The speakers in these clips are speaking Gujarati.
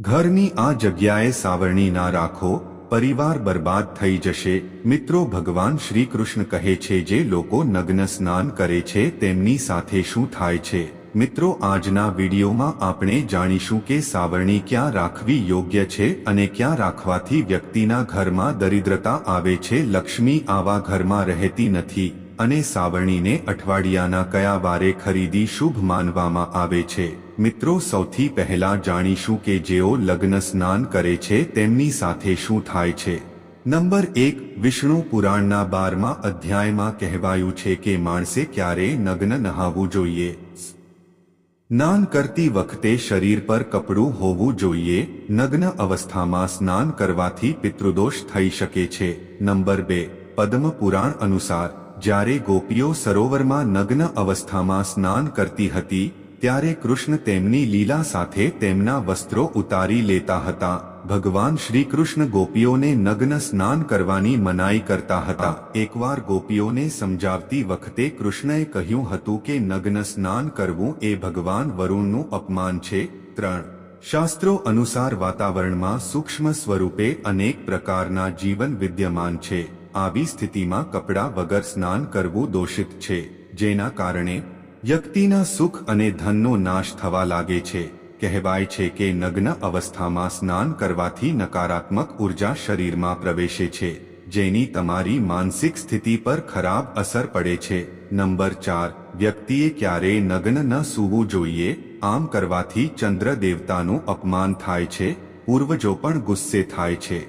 ઘરની આ જગ્યાએ સાવરણી ના રાખો, પરિવાર બરબાદ થઈ જશે. મિત્રો, ભગવાન શ્રી કૃષ્ણ કહે છે, જે લોકો નગ્ન સ્નાન કરે છે, તેમની સાથે શું થાય છે? મિત્રો, આજના વિડીયોમાં આપણે જાણીશું કે સાવરણી ક્યાં રાખવી યોગ્ય છે અને ક્યાં રાખવાથી વ્યક્તિના ઘરમાં દરિદ્રતા આવે છે. લક્ષ્મી આવા ઘરમાં રહેતી નથી અને સાવરણીને અઠવાડિયાના કયા વારે ખરીદી શુભ માનવામાં આવે છે? મિત્રો, સૌથી પહેલા જાણીશું કે જેઓ લગ્ન સ્નાન કરે છે, તેમની સાથે શું થાય છે. નંબર એક, વિષ્ણુ પુરાણના બારમા અધ્યાયમાં કહેવાયું છે કે માણસે ક્યારેય નગ્ન નહાવું જોઈએ. સ્નાન કરતી વખતે શરીર પર કપડું હોવું જોઈએ. નગ્ન અવસ્થામાં સ્નાન કરવાથી પિતૃદોષ થઈ શકે છે. નંબર બે, પદ્મ પુરાણ અનુસાર, જ્યારે ગોપીઓ સરોવરમાં નગ્ન અવસ્થામાં સ્નાન કરતી હતી ત્યારે કૃષ્ણ તેમની લીલા સાથે તેમના વસ્ત્રો ઉતારી લેતા હતા. ભગવાન શ્રી કૃષ્ણ ગોપીઓને નગ્ન સ્નાન કરવાની મનાઈ કરતા હતા. એકવાર ગોપીઓને સમજાવતી વખતે કૃષ્ણએ કહ્યું હતું કે નગ્ન સ્નાન કરવું એ ભગવાન વરુણનું અપમાન છે. ત્રણ. શાસ્ત્રો અનુસાર વાતાવરણમાં સૂક્ષ્મ સ્વરૂપે અનેક પ્રકારના જીવન વિદ્યમાન છે. આવી સ્થિતિમાં કપડાં વગર સ્નાન કરવું દોષિત છે. જેના કારણે વ્યક્તિના સુખ અને ધનનો નાશ થવા લાગે છે. કહેવાય છે કે નગ્ન અવસ્થામાં સ્નાન કરવાથી નકારાત્મક ઊર્જા શરીરમાં પ્રવેશે છે, જેની તમારી માનસિક સ્થિતિ પર ખરાબ અસર પડે છે. નંબર ચાર, વ્યક્તિએ ક્યારેય નગ્ન ન સૂવું જોઈએ, આમ કરવાથી ચંદ્ર દેવતાનું અપમાન થાય છે, પૂર્વજો પણ ગુસ્સે થાય છે.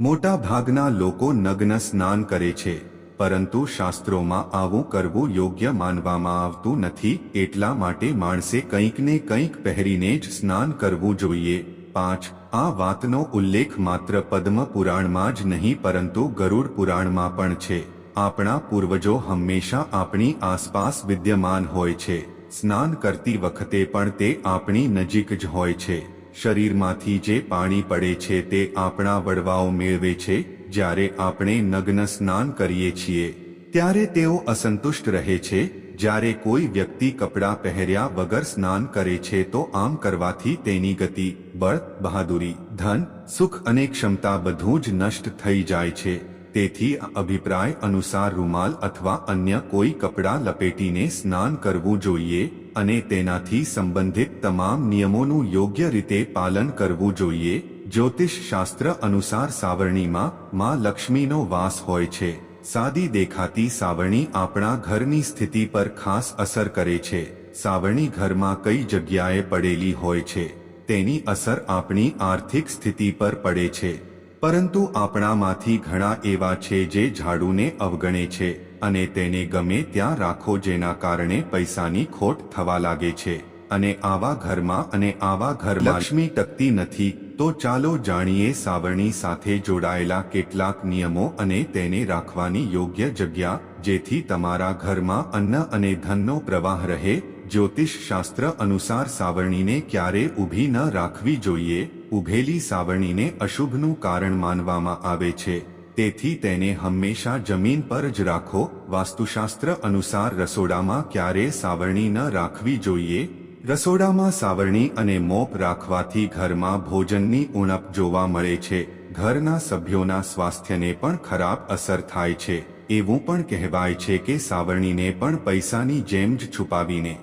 મોટા ભાગના લોકો નગ્ન સ્નાન કરે છે. પરંતુ શાસ્ત્રોમાં આવું કરવું યોગ્ય માનવામાં આવતું નથી. એટલા માટે માણસે કંઈક ને કંઈક પહેરીને જ સ્નાન કરવું જોઈએ. પાંચ, આ વાતનો ઉલ્લેખ માત્ર પદ્મ પુરાણમાં જ નહીં, પરંતુ ગરુડ પુરાણમાં પણ છે. આપણા પૂર્વજો હંમેશા આપણી આસપાસ વિદ્યમાન હોય છે. સ્નાન કરતી વખતે પણ તે આપણી નજીક જ હોય છે. શરીરમાંથી જે પાણી પડે છે તે આપણા વડવાઓ મેળવે છે. જ્યારે આપણે નગ્ન સ્નાન કરીએ છીએ, ત્યારે તેઓ અસંતુષ્ટ રહે છે. જ્યારે કોઈ વ્યક્તિ કપડાં પહેર્યા વગર સ્નાન કરે છે, તો આમ કરવાથી તેની ગતિ, બળ, બહાદુરી, ધન, સુખ અને ક્ષમતા બધું જ નષ્ટ થઈ જાય છે. તેથી અભિપ્રાય અનુસાર રૂમાલ અથવા અન્ય કોઈ કપડાં લપેટીને સ્નાન કરવું જોઈએ અને તેનાથી સંબંધિત તમામ નિયમોનું યોગ્ય રીતે પાલન કરવું જોઈએ. જ્યોતિષ શાસ્ત્ર અનુસાર સાવરણીમાં માં લક્ષ્મીનો વાસ હોય છે. સાદી દેખાતી સાવરણી આપણા ઘરની સ્થિતિ પર ખાસ અસર કરે છે. સાવરણી ઘરમાં કઈ જગ્યાએ પડેલી હોય છે, તેની અસર આપણી આર્થિક સ્થિતિ પર પડે છે. પરંતુ આપણામાંથી ઘણા એવા છે જે ઝાડુને અવગણે છે અને તેને ગમે ત્યાં રાખો જેના કારણે પૈસાની ખોટ થવા લાગે છે. અને આવા ઘરમાં અને આવા ઘર લક્ષ્મી ટકતી નથી. તો ચાલો જાણીએ સાવરણી સાથે જોડાયેલા કેટલાક નિયમો અને તેને રાખવાની યોગ્ય જગ્યા, જેથી તમારા ઘરમાં અન્ન અને ધનનો પ્રવાહ રહે. જ્યોતિષ શાસ્ત્ર અનુસાર સાવરણીને ક્યારે ઊભી ન રાખવી જોઈએ. ઉભેલી સાવરણીને અશુભનું કારણ માનવામાં આવે છે. તેથી તેને હંમેશા જમીન પર જ રાખો. વાસ્તુશાસ્ત્ર અનુસાર રસોડામાં ક્યારે સાવરણી ન રાખવી જોઈએ. રસોડામાં સાવરણી અને મોપ રાખવાથી ઘરમાં ભોજનની ઉણપ જોવા મળે છે. ઘરના સભ્યોના સ્વાસ્થ્યને પણ ખરાબ અસર થાય છે. એવું પણ કહેવાય છે કે સાવરણીને પણ પૈસાની જેમ જ છુપાવીને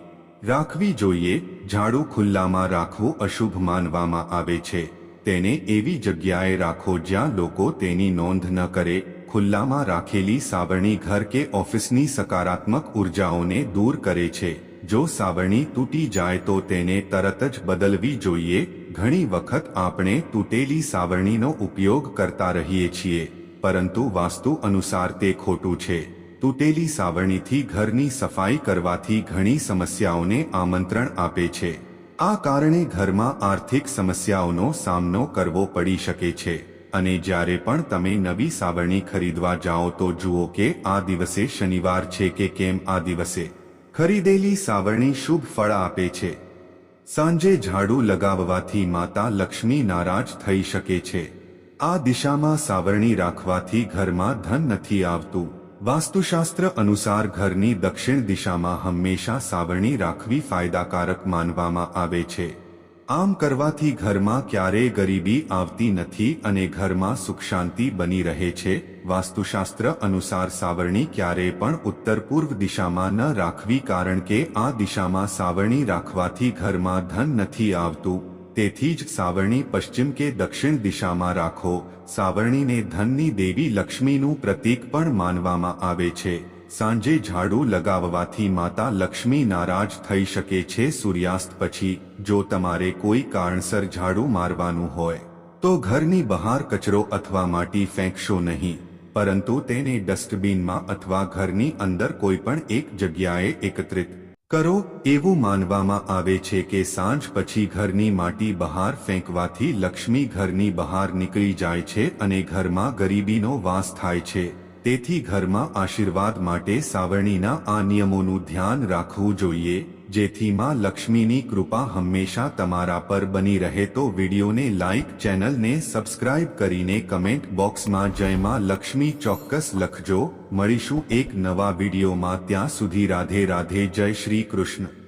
રાખવી જોઈએ. ઝાડુ ખુલ્લામાં રાખવું અશુભ માનવામાં આવે છે. તેને એવી જગ્યાએ રાખો જ્યાં લોકો તેની નોંધ ન કરે. ખુલ્લામાં રાખેલી સાવરણી ઘર કે ઓફિસની સકારાત્મક ઉર્જાઓને દૂર કરે છે. જો સાવરણી તૂટી જાય તો તેને તરત જ બદલવી જોઈએ. ઘણી વખત આપણે તૂટેલી સાવરણીનો ઉપયોગ કરતા રહીએ છીએ, પરંતુ વાસ્તુ અનુસાર તે ખોટું છે. તૂટેલી સાવરણીથી ઘરની સફાઈ કરવાથી ઘણી સમસ્યાઓને આમંત્રણ આપે છે. આ કારણે ઘરમાં આર્થિક સમસ્યાઓનો સામનો કરવો પડી શકે છે. અને જ્યારે પણ તમે નવી સાવરણી ખરીદવા જાઓ તો જુઓ કે આ દિવસે શનિવાર છે કે કેમ આ દિવસે? ખરીદેલી સાવરણી શુભ ફળ આપે છે. સાંજે ઝાડુ લગાવવાથી માતા લક્ષ્મી નારાજ થઈ શકે છે. આ દિશામાં સાવરણી રાખવાથી ઘરમાં ધન નથી આવતું. વાસ્તુશાસ્ત્ર અનુસાર ઘરની દક્ષિણ દિશામાં હંમેશા સાવરણી રાખવી ફાયદાકારક માનવામાં આવે છે. આમ કરવાથી ઘરમાં ક્યારેય ગરીબી આવતી નથી અને ઘરમાં સુખ શાંતિ બની રહે છે. વાસ્તુશાસ્ત્ર અનુસાર સાવરણી ક્યારેય પણ ઉત્તર પૂર્વ દિશામાં ન રાખવી કારણ કે આ દિશામાં સાવરણી રાખવાથી ઘરમાં ધન નથી આવતું. તેથી જ સાવરણી પશ્ચિમ કે દક્ષિણ દિશામાં રાખો. સાવરણીને ધનની દેવી લક્ષ્મીનું પ્રતીક પણ માનવામાં આવે છે. સાંજે ઝાડુ લગાવવાથી માતા લક્ષ્મી નારાજ થઈ શકે છે સૂર્યાસ્ત પછી, જો તમારે કોઈ કારણસર ઝાડુ મારવાનું હોય, તો ઘરની બહાર કચરો અથવા માટી ફેંકશો નહીં, પરંતુ તેને ડસ્ટબિનમાં અથવા ઘરની અંદર કોઈ પણ એક જગ્યાએ એકત્રિત કરો. એવું માનવામાં આવે છે કે સાંજ પછી ઘરની માટી બહાર ફેંકવાથી લક્ષ્મી ઘરની બહાર નીકળી જાય છે અને ઘરમાં ગરીબીનો વાસ થાય છે. તેથી ઘરમાં આશીર્વાદ માટે સાવરણીના આ નિયમોનું ધ્યાન રાખવું જોઈએ, જેથી માં લક્ષ્મીની કૃપા હંમેશા તમારા પર બની રહે તો વિડીયોને લાઇક ચેનલને સબસ્ક્રાઇબ કરીને કમેન્ટ બોક્સમાં જય માં લક્ષ્મી ચોક્કસ લખજો. મળીશું એક નવા વિડીયોમાં, ત્યાં સુધી રાધે રાધે જય શ્રી કૃષ્ણ.